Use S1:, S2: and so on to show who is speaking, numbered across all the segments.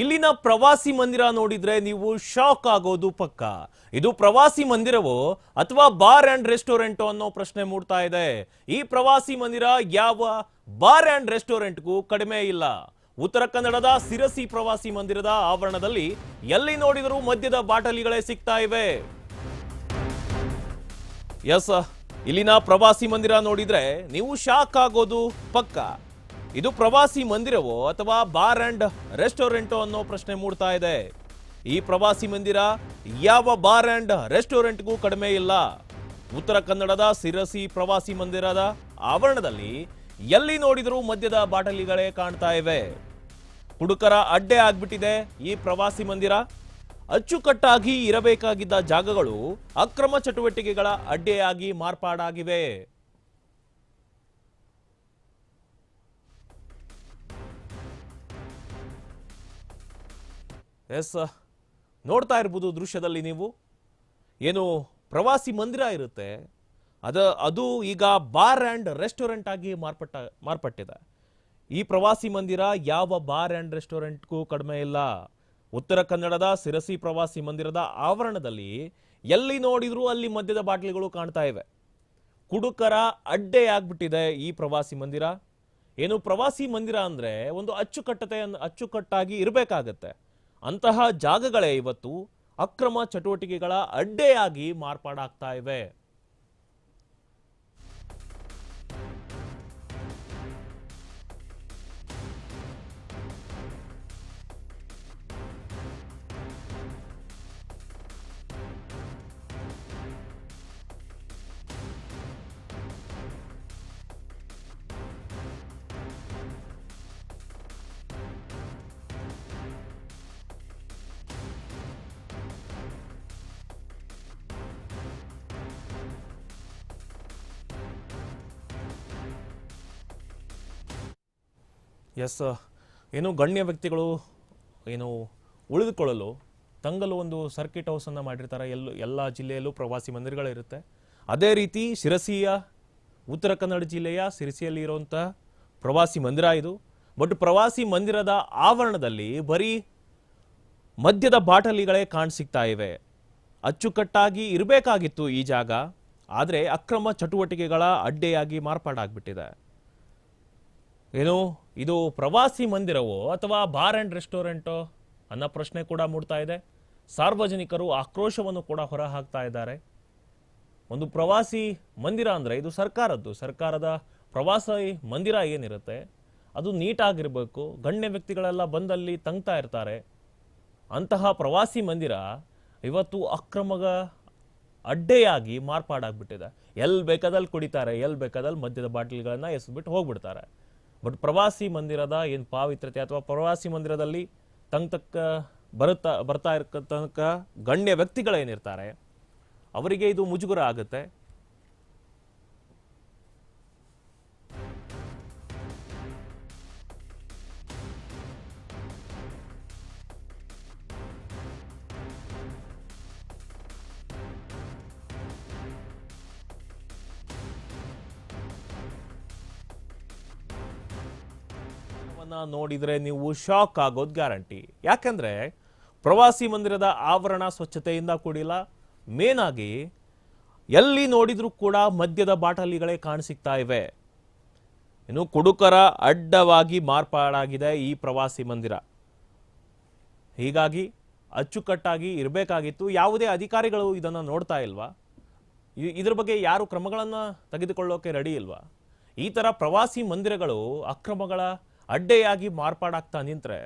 S1: ಇಲ್ಲಿನ ಪ್ರವಾಸಿ ಮಂದಿರ ನೋಡಿದ್ರೆ ನೀವು ಶಾಕ್ ಆಗೋದು ಪಕ್ಕ. ಇದು ಪ್ರವಾಸಿ ಮಂದಿರವೋ ಅಥವಾ ಬಾರ್ ಅಂಡ್ ರೆಸ್ಟೋರೆಂಟ್ ಅನ್ನೋ ಪ್ರಶ್ನೆ ಮೂಡ್ತಾ ಇದೆ. ಈ ಪ್ರವಾಸಿ ಮಂದಿರ ಯಾವ ಬಾರ್ ಅಂಡ್ ರೆಸ್ಟೋರೆಂಟ್ಗೂ ಕಡಿಮೆ ಇಲ್ಲ. ಉತ್ತರ ಕನ್ನಡದ ಸಿರಸಿ ಪ್ರವಾಸಿ ಮಂದಿರದ ಆವರಣದಲ್ಲಿ ಎಲ್ಲಿ ನೋಡಿದರೂ ಮದ್ಯದ ಬಾಟಲಿಗಳೇ ಸಿಗ್ತಾ ಇವೆ. ಎಸ್ ಇಲ್ಲಿನ ಪ್ರವಾಸಿ ಮಂದಿರ ನೋಡಿದ್ರೆ ನೀವು ಶಾಕ್ ಆಗೋದು ಪಕ್ಕ. ಇದು ಪ್ರವಾಸಿ ಮಂದಿರವೋ ಅಥವಾ ಬಾರ್ ಅಂಡ್ ರೆಸ್ಟೋರೆಂಟೋ ಅನ್ನೋ ಪ್ರಶ್ನೆ ಮೂಡ್ತಾ ಇದೆ. ಈ ಪ್ರವಾಸಿ ಮಂದಿರ ಯಾವ ಬಾರ್ ಅಂಡ್ ರೆಸ್ಟೋರೆಂಟ್ಗೂ ಕಡಿಮೆ ಇಲ್ಲ. ಉತ್ತರ ಕನ್ನಡದ ಸಿರಸಿ ಪ್ರವಾಸಿ ಮಂದಿರದ ಆವರಣದಲ್ಲಿ ಎಲ್ಲಿ ನೋಡಿದರೂ ಮದ್ಯದ ಬಾಟಲಿಗಳೇ ಕಾಣ್ತಾ ಇವೆ. ಹುಡುಕರ ಅಡ್ಡೆ ಆಗ್ಬಿಟ್ಟಿದೆ ಈ ಪ್ರವಾಸಿ ಮಂದಿರ. ಅಚ್ಚುಕಟ್ಟಾಗಿ ಇರಬೇಕಾಗಿದ್ದ ಜಾಗಗಳು ಅಕ್ರಮ ಚಟುವಟಿಕೆಗಳ ಅಡ್ಡೆಯಾಗಿ ಮಾರ್ಪಾಡಾಗಿವೆ. ಎಸ್ ನೋಡ್ತಾ ಇರ್ಬೋದು ದೃಶ್ಯದಲ್ಲಿ ನೀವು. ಏನು ಪ್ರವಾಸಿ ಮಂದಿರ ಇರುತ್ತೆ. ಅದು ಅದು ಈಗ ಬಾರ್ ಆ್ಯಂಡ್ ರೆಸ್ಟೋರೆಂಟ್ ಆಗಿ ಮಾರ್ಪಟ್ಟ, ಮಾರ್ಪಟ್ಟಿದೆ. ಈ ಪ್ರವಾಸಿ ಮಂದಿರ ಯಾವ ಬಾರ್ ಆ್ಯಂಡ್ ರೆಸ್ಟೋರೆಂಟ್ಗೂ ಕಡಿಮೆ ಇಲ್ಲ. ಉತ್ತರ ಕನ್ನಡದ ಸಿರಸಿ ಪ್ರವಾಸಿ ಮಂದಿರದ ಆವರಣದಲ್ಲಿ ಎಲ್ಲಿ ನೋಡಿದರೂ ಅಲ್ಲಿ ಮದ್ಯದ ಬಾಟ್ಲಿಗಳು ಕಾಣ್ತಾ ಇವೆ. ಕುಡುಕರ ಅಡ್ಡೆ ಆಗ್ಬಿಟ್ಟಿದೆ ಈ ಪ್ರವಾಸಿ ಮಂದಿರ. ಏನು ಪ್ರವಾಸಿ ಮಂದಿರ ಅಂದರೆ ಒಂದು ಅಚ್ಚುಕಟ್ಟತೆ ಅಚ್ಚುಕಟ್ಟಾಗಿ ಇರಬೇಕಾಗತ್ತೆ. ಅಂತಹ ಜಾಗಗಳೇ ಇವತ್ತು ಅಕ್ರಮ ಚಟುವಟಿಕೆಗಳ ಅಡ್ಡೆಯಾಗಿ ಮಾರ್ಪಾಡಾಗ್ತಾ ಇವೆ. ಎಸ್ ಏನು ಗಣ್ಯ ವ್ಯಕ್ತಿಗಳು ಏನು ಉಳಿದುಕೊಳ್ಳಲು ತಂಗಲು ಒಂದು ಸರ್ಕಿಟ್ ಹೌಸನ್ನು ಮಾಡಿರ್ತಾರೆ. ಎಲ್ಲೂ, ಎಲ್ಲ ಜಿಲ್ಲೆಯಲ್ಲೂ ಪ್ರವಾಸಿ ಮಂದಿರಗಳಿರುತ್ತೆ. ಅದೇ ರೀತಿ ಶಿರಸಿಯ, ಉತ್ತರ ಕನ್ನಡ ಜಿಲ್ಲೆಯ ಸಿರಸಿಯಲ್ಲಿ ಇರುವಂಥ ಪ್ರವಾಸಿ ಮಂದಿರ ಇದು. ಬಟ್ ಪ್ರವಾಸಿ ಮಂದಿರದ ಆವರಣದಲ್ಲಿ ಬರೀ ಮದ್ಯದ ಬಾಟಲಿಗಳೇ ಕಾಣಸಿಗ್ತಾ ಇವೆ. ಅಚ್ಚುಕಟ್ಟಾಗಿ ಇರಬೇಕಾಗಿತ್ತು ಈ ಜಾಗ. ಆದರೆ ಅಕ್ರಮ ಚಟುವಟಿಕೆಗಳ ಅಡ್ಡೆಯಾಗಿ ಮಾರ್ಪಾಡಾಗ್ಬಿಟ್ಟಿದೆ. ಏನು, ಇದು ಪ್ರವಾಸಿ ಮಂದಿರವೋ ಅಥವಾ ಬಾರ್ ಆ್ಯಂಡ್ ರೆಸ್ಟೋರೆಂಟೋ ಅನ್ನೋ ಪ್ರಶ್ನೆ ಕೂಡ ಮೂಡ್ತಾ ಇದೆ. ಸಾರ್ವಜನಿಕರು ಆಕ್ರೋಶವನ್ನು ಕೂಡ ಹೊರಹಾಕ್ತಾ ಇದ್ದಾರೆ. ಒಂದು ಪ್ರವಾಸಿ ಮಂದಿರ ಅಂದರೆ ಇದು ಸರ್ಕಾರದ್ದು. ಸರ್ಕಾರದ ಪ್ರವಾಸಿ ಮಂದಿರ ಏನಿರುತ್ತೆ, ಅದು ನೀಟಾಗಿರಬೇಕು, ಗಣ್ಯ ವ್ಯಕ್ತಿಗಳೆಲ್ಲ ಬಂದಲ್ಲಿ ತಂಗ್ತಾ ಇರ್ತಾರೆ. ಅಂತಹ ಪ್ರವಾಸಿ ಮಂದಿರ ಇವತ್ತು ಅಕ್ರಮಗ ಅಡ್ಡೆಯಾಗಿ ಮಾರ್ಪಾಡಾಗ್ಬಿಟ್ಟಿದೆ. ಎಲ್ಲಿ ಬೇಕಾದಲ್ಲಿ ಕುಡಿತಾರೆ ಎಲ್ಲಿ ಬೇಕಾದಲ್ಲಿ ಮದ್ಯದ ಬಾಟ್ಲಿಗಳನ್ನು ಎಸ್ಬಿಟ್ಟು ಹೋಗ್ಬಿಡ್ತಾರೆ. ಬಟ್ ಪ್ರವಾಸಿ ಮಂದಿರದ ಏನು ಪಾವಿತ್ರತೆ ಅಥವಾ ಪ್ರವಾಸಿ ಮಂದಿರದಲ್ಲಿ ತಂಗ್ ತಕ್ಕ ಬರುತ್ತಾ, ಬರ್ತಾ ಇರತಕ್ಕ ಗಣ್ಯ ವ್ಯಕ್ತಿಗಳೇನಿರ್ತಾರೆ, ಅವರಿಗೆ ಇದು ಮುಜುಗರ ಆಗುತ್ತೆ. ಅವನ್ನ ನೋಡಿದ್ರೆ ನೀವು ಶಾಕ್ ಆಗೋದು ಗ್ಯಾರಂಟಿ. ಯಾಕಂದ್ರೆ ಪ್ರವಾಸಿ ಮಂದಿರದ ಆವರಣ ಸ್ವಚ್ಛತೆಯಿಂದ ಕೂಡಿಲ್ಲ. ಮೇನ್ ಆಗಿ ಎಲ್ಲಿ ನೋಡಿದ್ರೂ ಕೂಡ ಮದ್ಯದ ಬಾಟಲಿಗಳೇ ಕಾಣಿಸಿಕ್ತಾ ಇವೆ. ಇನ್ನು ಕುಡುಕರ ಅಡ್ಡವಾಗಿ ಮಾರ್ಪಾಡಾಗಿದೆ ಈ ಪ್ರವಾಸಿ ಮಂದಿರ. ಹೀಗಾಗಿ ಅಚ್ಚುಕಟ್ಟಾಗಿ ಇರಬೇಕಾಗಿತ್ತು. ಯಾವುದೇ ಅಧಿಕಾರಿಗಳು ಇದನ್ನು ನೋಡ್ತಾ ಇಲ್ವಾ? ಇದ್ರ ಬಗ್ಗೆ ಯಾರು ಕ್ರಮಗಳನ್ನು ತೆಗೆದುಕೊಳ್ಳೋಕೆ ರೆಡಿ ಇಲ್ವಾ? ಈ ಥರ ಪ್ರವಾಸಿ ಮಂದಿರಗಳು ಅಕ್ರಮಗಳ ಅಡ್ಡೆಯಾಗಿ ಮಾರ್ಪಾಡಾಗ್ತಾ ನಿಂತರೆ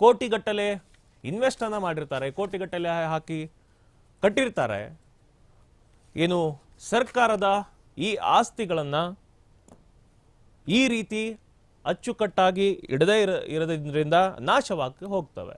S1: ಕೋಟಿಗಟ್ಟಲೆ ಇನ್ವೆಸ್ಟನ್ನು ಮಾಡಿರ್ತಾರೆ, ಕೋಟಿಗಟ್ಟಲೆ ಹಾಕಿ ಕಟ್ಟಿರ್ತಾರೆ. ಏನು ಸರ್ಕಾರದ ಈ ಆಸ್ತಿಗಳನ್ನು ಈ ರೀತಿ ಅಚ್ಚುಕಟ್ಟಾಗಿ ಇಡದೇ ಇರ ಇರೋದ್ರಿಂದ ನಾಶವಾಗಿ ಹೋಗ್ತವೆ.